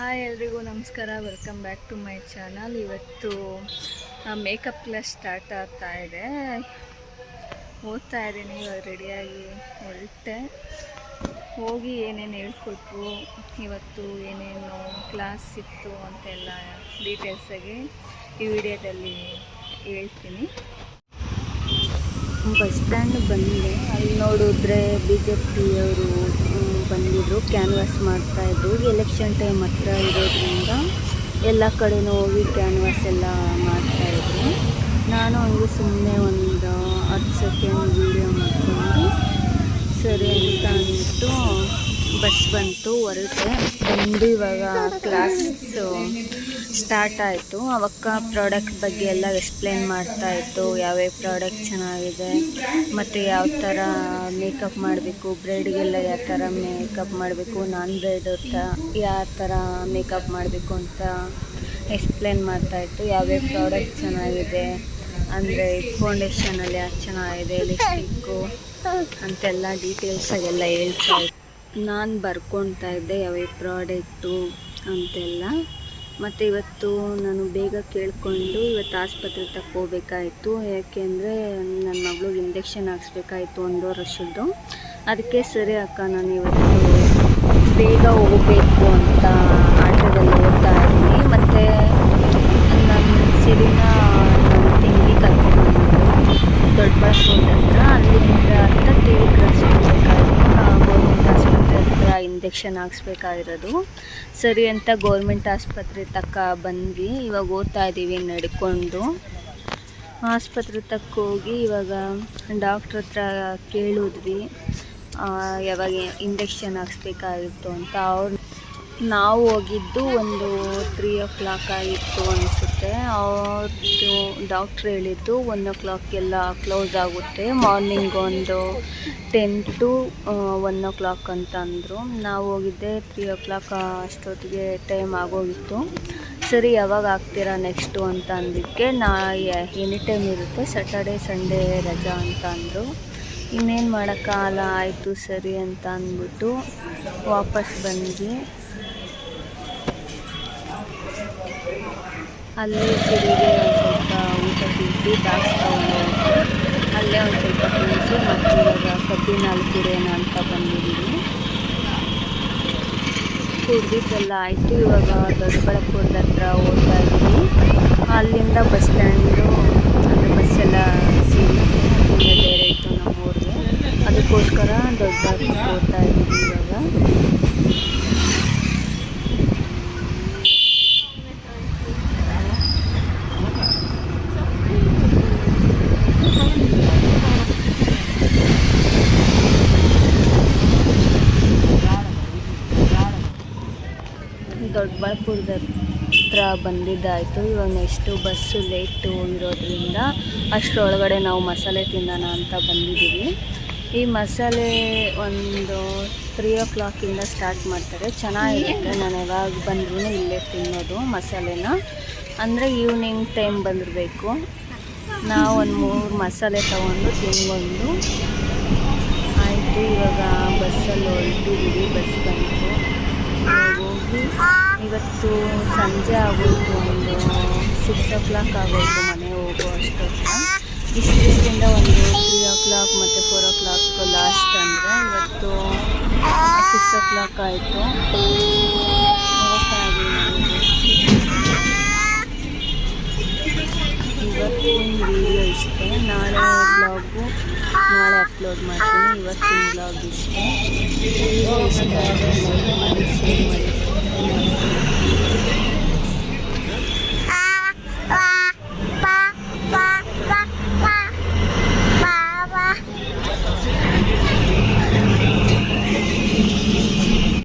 Hi ಎಲ್ರಿಗೂ ನಮಸ್ಕಾರ. Welcome back to my channel ಇವತ್ತು ಮೇಕಪ್ ಕ್ಲಾಸ್ ಸ್ಟಾರ್ಟ್ ಆಗ್ತಾ ಇದೆ. ಓದ್ತಾ ಇದ್ದೀನಿ. ಇವಾಗ ರೆಡಿಯಾಗಿ ಹೊರಟೆ. ಹೋಗಿ ಏನೇನು ಹೇಳ್ಕೊಟ್ರು, ಇವತ್ತು ಏನೇನು ಕ್ಲಾಸ್ ಇತ್ತು ಅಂತೆಲ್ಲ ಡೀಟೇಲ್ಸಾಗಿ ಈ ವಿಡಿಯೋದಲ್ಲಿ ಹೇಳ್ತೀನಿ. ಬಸ್ ಸ್ಟ್ಯಾಂಡ್ ಬಂದೆ ಅಲ್ಲಿ ನೋಡಿದ್ರೆ ಬಿ ಜೆ ಪಿಯವರು ಬಂದಿದ್ರು ಕ್ಯಾನ್ವಾಸ್ ಮಾಡ್ತಾಯಿದ್ರು ಎಲೆಕ್ಷನ್ ಟೈಮ್ ಹತ್ರ ಇರೋದ್ರಿಂದ ಎಲ್ಲ ಕಡೆನೂ ಹೋಗಿ ಕ್ಯಾನ್ವಾಸ್ ಎಲ್ಲ ಮಾಡ್ತಾಯಿದ್ರು ನಾನು ಹಂಗೆ ಸುಮ್ಮನೆ ಒಂದು ಹತ್ತು ಸೆಕೆಂಡ್ ವೀಡಿಯೋ ಮಾಡಿಕೊಂಡು ಸರಿ ಅಂತ ಅಂದ್ಬಿಟ್ಟು ಬಸ್ ಬಂತು, ಹೊರಟೆ. ಬಂದು ಇವಾಗ ಕ್ಲಾಸ್ ಸ್ಟಾರ್ಟ್ ಆಯಿತು. ಅವಕ್ಕ ಪ್ರಾಡಕ್ಟ್ ಬಗ್ಗೆ ಎಲ್ಲ ಎಕ್ಸ್ಪ್ಲೇನ್ ಮಾಡ್ತಾಯಿತ್ತು ಯಾವ್ಯಾವ ಪ್ರಾಡಕ್ಟ್ ಚೆನ್ನಾಗಿದೆ, ಮತ್ತು ಯಾವ ಥರ ಮೇಕಪ್ ಮಾಡಬೇಕು ಬ್ರೈಡ್ಗೆಲ್ಲ ಯಾವ ಥರ ಮೇಕಪ್ ಮಾಡಬೇಕು ನಾನ್ ಬ್ರೈಡ್ ಯಾವ ಥರ ಮೇಕಪ್ ಮಾಡಬೇಕು ಅಂತ ಎಕ್ಸ್ಪ್ಲೇನ್ ಮಾಡ್ತಾಯಿತ್ತು ಯಾವ್ಯಾವ ಪ್ರಾಡಕ್ಟ್ ಚೆನ್ನಾಗಿದೆ, ಅಂದರೆ ಫೌಂಡೇಶನಲ್ಲಿ ಯಾವ್ದು ಚೆನ್ನಾಗಿದೆ ಲಿಪ್ಸ್ಟಿಕ್ಕು ಅಂತೆಲ್ಲ ಡೀಟೇಲ್ಸಾಗೆಲ್ಲ ಹೇಳ್ತಾ ಇತ್ತು. ನಾನು ಬರ್ಕೊತಾ ಇದ್ದೆ ಯಾವ್ಯಾವ ಪ್ರಾಡಕ್ಟು ಅಂತೆಲ್ಲ. ಮತ್ತು ಇವತ್ತು ನಾನು ಬೇಗ ಕೇಳಿಕೊಂಡು ಇವತ್ತು ಆಸ್ಪತ್ರೆ ತಕ್ಕ ಹೋಗ್ಬೇಕಾಯಿತು. ಯಾಕೆಂದರೆ ನನ್ನ ಮಗಳು ಇಂಜೆಕ್ಷನ್ ಹಾಕ್ಸ್ಬೇಕಾಯಿತು ಒಂದು ವರ್ಷದ್ದು. ಅದಕ್ಕೆ ಸರಿ ಅಕ್ಕ, ನಾನು ಇವತ್ತು ಬೇಗ ಹೋಗಬೇಕು ಅಂತ ಆಟೋದಲ್ಲಿ ಹೋಗ್ತಾ ಇದ್ದೀನಿ ಮತ್ತು ನನ್ನ ಸಿರಿನ ನನ್ನ ತಂಗಿ ಕರ್ಕೊಂಡ್ಬಂದಿದ್ದು ದೊಡ್ಡಬಳ್ಳಾಪುರದ ಹತ್ರ ಅಲ್ಲಿಂದ ಹತ್ರ ಟಿ ವಿ ಕ್ರಾಸ್ ಹೋಗ್ಬೇಕಾಗಿತ್ತು ಗೌರ್ಮೆಂಟ್ ಆಸ್ಪತ್ರೆ ಹತ್ರ ಇಂಜೆಕ್ಷನ್ ಹಾಕ್ಸ್ಬೇಕಾಗಿರೋದು. ಸರಿ ಅಂತ ಗೌರ್ಮೆಂಟ್ ಆಸ್ಪತ್ರೆ ತಕ್ಕ ಬಂದ್ವಿ. ಇವಾಗ ಓದ್ತಾ ಇದ್ದೀವಿ ನಡ್ಕೊಂಡು. ಆಸ್ಪತ್ರೆ ತಕ್ಕ ಹೋಗಿ ಇವಾಗ ಡಾಕ್ಟ್ರ್ ಹತ್ರ ಕೇಳಿದ್ವಿ. ಯಾವಾಗ ಇಂಜೆಕ್ಷನ್ ಹಾಕ್ಸ್ಬೇಕಾಗಿತ್ತು ಅಂತ. ಅವ್ರು ನಾವು ಹೋಗಿದ್ದು ಒಂದು ತ್ರೀ ಓ ಕ್ಲಾಕ್ ಆಗಿತ್ತು ಅನಿಸುತ್ತೆ. ಅವ್ರದ್ದು ಡಾಕ್ಟ್ರ್ ಹೇಳಿದ್ದು ಒನ್ ಓ ಕ್ಲಾಕ್ಗೆಲ್ಲ ಕ್ಲೋಸ್ ಆಗುತ್ತೆ. ಮಾರ್ನಿಂಗ್ ಒಂದು ten to one o'clock ಅಂತ ಅಂದರು. ನಾವು ಹೋಗಿದ್ದೆ ತ್ರೀ ಓ ಕ್ಲಾಕ್ ಅಷ್ಟೊತ್ತಿಗೆ ಟೈಮ್ ಆಗೋಗಿತ್ತು. ಸರಿ, ಯಾವಾಗ ಆಗ್ತೀರಾ ನೆಕ್ಸ್ಟು ಅಂತ ಅಂದಿದ್ದಕ್ಕೆ ನಾ ಎನಿ ಟೈಮ್ ಇರುತ್ತೆ. ಸಟರ್ಡೆ ಸಂಡೇ ರಜಾ ಅಂತ ಅಂದರು. ಇನ್ನೇನು ಮಾಡೋಕ್ಕಾಗಲ್ಲ, ಆಯಿತು ಸರಿ ಅಂತ ಅಂದ್ಬಿಟ್ಟು ವಾಪಸ್ ಬಂದ್ವಿ. ಅಲ್ಲಿ ಸಿರಿಗೆ ಒಂದು ಸ್ವಲ್ಪ ಊಟ ತಿನ್ನಿಸಿ ಬಾಕ್ಸ್ ತಗೊಂಡು ಅಲ್ಲೇ ಒಂದು ಸ್ವಲ್ಪ ತಿನ್ನಿಸಿ ಮತ್ತು ಇವಾಗ ಕಬ್ಬಿನ ಕುಡಿಯೋಣ ಅಂತ ಬಂದಿದ್ದೀನಿ ಕುಡ್ದಿದ್ದೆಲ್ಲ ಆಯಿತು. ಇವಾಗ ದೊಡ್ಡಬಳ್ಳಾಪುರದ ಹತ್ರ ಹೋಗ್ತಾ ಇದ್ದೀನಿ. ಅಲ್ಲಿಂದ ಬಸ್ ಸ್ಟ್ಯಾಂಡು, ಅಂದರೆ ಬಸ್ಸೆಲ್ಲ ಸಿಗುತ್ತೆ. ಬೇರೆ ಇತ್ತು ನಮ್ಮ ಊರಿಗೆ ಅದಕ್ಕೋಸ್ಕರ ದೊಡ್ಡ ಹೋಗ್ತಾ ಇದ್ದೀವಿ ಇವಾಗ ದೊಡ್ಡಬಳ್ಳಾಪುರದ ಹತ್ರ ಬಂದಿದ್ದಾಯಿತು. ಇವಾಗ ನೆಕ್ಸ್ಟು ಬಸ್ಸು ಲೇಟು ಇರೋದ್ರಿಂದ ಅಷ್ಟರೊಳಗಡೆ ನಾವು ಮಸಾಲೆ ತಿನ್ನೋಣ ಅಂತ ಬಂದಿದ್ದೀವಿ. ಈ ಮಸಾಲೆ ಒಂದು ತ್ರೀ ಓ ಕ್ಲಾಕಿಂದ ಸ್ಟಾರ್ಟ್ ಮಾಡ್ತಾರೆ. ಚೆನ್ನಾಗಿರುತ್ತೆ. ನಾನು ಯಾವಾಗ ಬಂದ್ರೂ ಇಲ್ಲೇ ತಿನ್ನೋದು ಮಸಾಲೆನ. ಅಂದರೆ ಈವ್ನಿಂಗ್ ಟೈಮ್ ಬಂದಿರಬೇಕು. ನಾವು ಒಂದು ಮೂರು ಮಸಾಲೆ ತೊಗೊಂಡು ತಿನ್ಕೊಂಡು ಆಯಿತು. ಇವಾಗ ಬಸ್ಸಲ್ಲಿ ಹೊರಟಿದ್ದೀವಿ ಬಸ್ ಬಂತು. ಇವತ್ತು ಸಂಜೆ ಆಗೋಯ್ತು, ಒಂದು ಸಿಕ್ಸ್ ಓ ಕ್ಲಾಕ್ ಆಗೋಯ್ತು ಮನೆ ಹೋಗೋ ಅಷ್ಟೊತ್ತು ಇಷ್ಟು ದಿವಸದಿಂದ ಒಂದು ತ್ರೀ ಓ ಕ್ಲಾಕ್ ಮತ್ತು ಫೋರ್ ಓ ಕ್ಲಾಕ್ ಲಾಸ್ಟ್ ಅಂದರೆ ಇವತ್ತು ಸಿಕ್ಸ್ ಓ ಕ್ಲಾಕ್ ಆಯಿತು. ಇವತ್ತಿನ ವಿಡಿಯೋ ಇಷ್ಟೇ. ನಾಳೆ ಬ್ಲಾಗು ನಾಳೆ ಅಪ್ಲೋಡ್ ಮಾಡ್ತೀನಿ. ಇವತ್ತಿನ ಬ್ಲಾಗ್ ಇಷ್ಟೇ. ಇಷ್ಟ me.